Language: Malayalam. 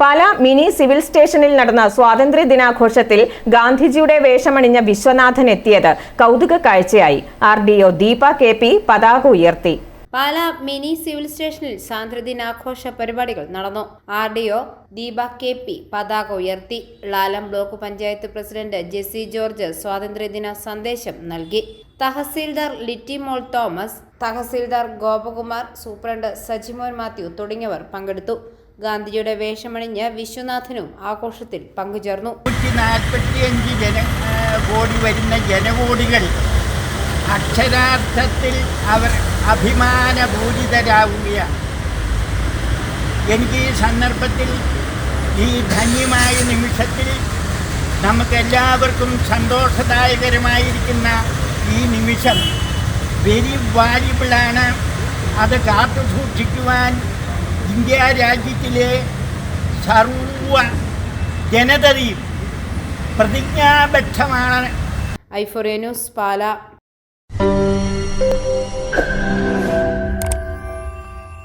പാല മിനി സിവിൽ സ്റ്റേഷനിൽ നടന്ന സ്വാതന്ത്ര്യ ദിനാഘോഷത്തിൽ ഗാന്ധിജിയുടെ വേഷമണിഞ്ഞ വിശ്വനാഥൻ എത്തിയത് കൗതുക കാഴ്ചയായി. R D O Deepa K P പതാക ഉയർത്തി. പാല മിനി സിവിൽ സ്റ്റേഷനിൽ സ്വാതന്ത്ര്യദിനാഘോഷ പരിപാടികൾ നടന്നു. R D O Deepa K P പതാക ഉയർത്തി. ലാലം ബ്ലോക്ക് പഞ്ചായത്ത് പ്രസിഡന്റ് ജെസി ജോർജ് സ്വാതന്ത്ര്യദിന സന്ദേശം നൽകി. തഹസീൽദാർ ലിറ്റി മോൾ തോമസ് തഹസീൽദാർ ഗോപകുമാർ സൂപ്രണ്ട് സജിമോൻ മാത്യു തുടങ്ങിയവർ പങ്കെടുത്തു. ഗാന്ധിജിയുടെ വേഷമണിഞ്ഞ് വിശ്വനാഥനും ആഘോഷത്തിൽ പങ്കുചേർന്നു. നാൽപ്പത്തിയഞ്ച് ജന കോടി വരുന്ന ജനകോടികൾ അക്ഷരാർത്ഥത്തിൽ അവർ അഭിമാനപൂരിതരാവുകയാണ്. എനിക്ക് ഈ സന്ദർഭത്തിൽ ഈ ധന്യമായ നിമിഷത്തിൽ നമുക്കെല്ലാവർക്കും സന്തോഷദായകരമായിരിക്കുന്ന ഈ നിമിഷം വെരി വാല്യബിളാണ് അത് കാത്തു സൂക്ഷിക്കുവാൻ ഇന്ത്യ രാജ്യത്തിലെ സർവ ജനതയും പ്രതിജ്ഞാബദ്ധമാണ്. ഐഫോറിയ ന്യൂസ് പാല.